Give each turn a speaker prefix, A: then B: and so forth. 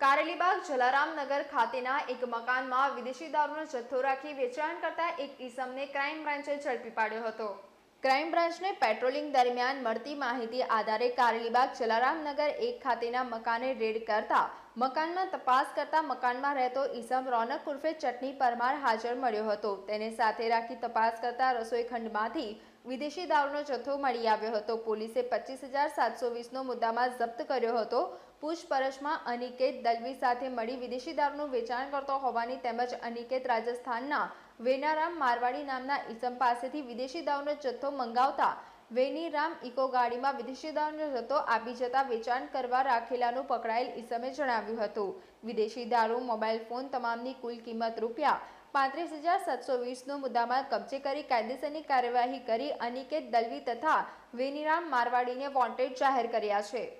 A: કારેલીબાગ જલારામનગર ખાતેના એક મકાનમાં વિદેશી દારૂનો જથ્થો રાખી વેચાણ કરતા એક ઈસમને ક્રાઇમ બ્રાન્ચે ઝડપી પાડ્યો હતો. ક્રાઇમ બ્રાન્ચને પેટ્રોલિંગ દરમિયાન મળતી માહિતી આધારે કારેલીબાગ જલારામનગર એક ખાતેના મકાને રેડ કરતા મકાનમાં તપાસ કરતા મકાનમાં રહેતો ઈસમ રોનક ઉર્ફે ચટણી પરમાર હાજર મળ્યો હતો. તેને સાથે રાખી તપાસ કરતા રસોઈ ખંડમાંથી વિદેશી દારૂનો જથ્થો મળી આવ્યો હતો. પોલીસે પચીસ હજાર સાતસો વીસનો મુદ્દામાં જપ્ત કર્યો હતો. પૂછપરછમાં અનિકેત દલવી સાથે મળી વિદેશી દારૂનું વેચાણ કરતો હોવાની તેમજ અનિકેત રાજસ્થાનના વેનારામ મારવાડી નામના ઈસમ પાસેથી વિદેશી દાવનો જથ્થો મંગાવતા વેનીરામ ઇકો ગાડીમાં વિદેશી દારૂનો જથ્થો આપી જતા વેચાણ કરવા રાખેલાનું પકડાયેલ ઈસમે જણાવ્યું હતું. વિદેશી દારૂ, મોબાઈલ ફોન તમામની કુલ કિંમત રૂપિયા પાંત્રીસ હજાર સાતસો વીસનો મુદ્દામાલ કબજે કરી કાયદેસરની કાર્યવાહી કરી અનિકેત દલવી તથા વેનીરામ મારવાડીને વોન્ટેડ જાહેર કર્યા છે.